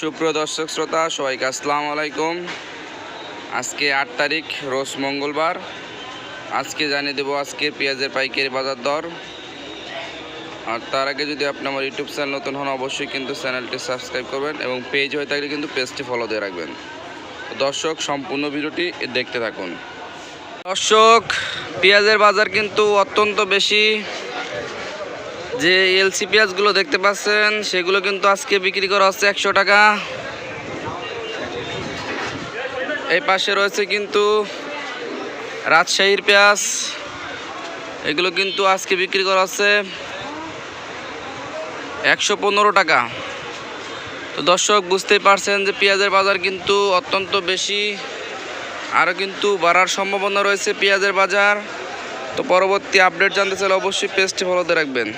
সুপ্রিয় দর্শক শ্রোতা, সবাইকে আসসালামু আলাইকুম। আজকে আট তারিখ, রোজ মঙ্গলবার। আজকে জানিয়ে দেবো আজকের পেঁয়াজের পাইকারি বাজার দর। আর তার আগে যদি আপনি আমার ইউটিউব চ্যানেল নতুন হন, অবশ্যই কিন্তু চ্যানেলটি সাবস্ক্রাইব করবেন এবং পেজ হয়ে থাকলে কিন্তু পেজটি ফলো দিয়ে রাখবেন। দর্শক, সম্পূর্ণ ভিডিওটি দেখতে থাকুন। দর্শক, পেঁয়াজের বাজার কিন্তু অত্যন্ত বেশি যে এলসি পেঁয়াজগুলো দেখতে পাচ্ছেন, সেগুলো কিন্তু আজকে বিক্রি করা হচ্ছে একশো টাকা। এই পাশে রয়েছে কিন্তু রাজশাহীর পেঁয়াজ। এগুলো কিন্তু আজকে বিক্রি করা হচ্ছে একশো পনেরো টাকা। তো দর্শক, বুঝতেই পারছেন যে পেঁয়াজের বাজার কিন্তু অত্যন্ত বেশি। আরও কিন্তু বাড়ার সম্ভাবনা রয়েছে পেঁয়াজের বাজার। তো পরবর্তী আপডেট জানতে চাইলে অবশ্যই পেজটি ফলোতে রাখবেন।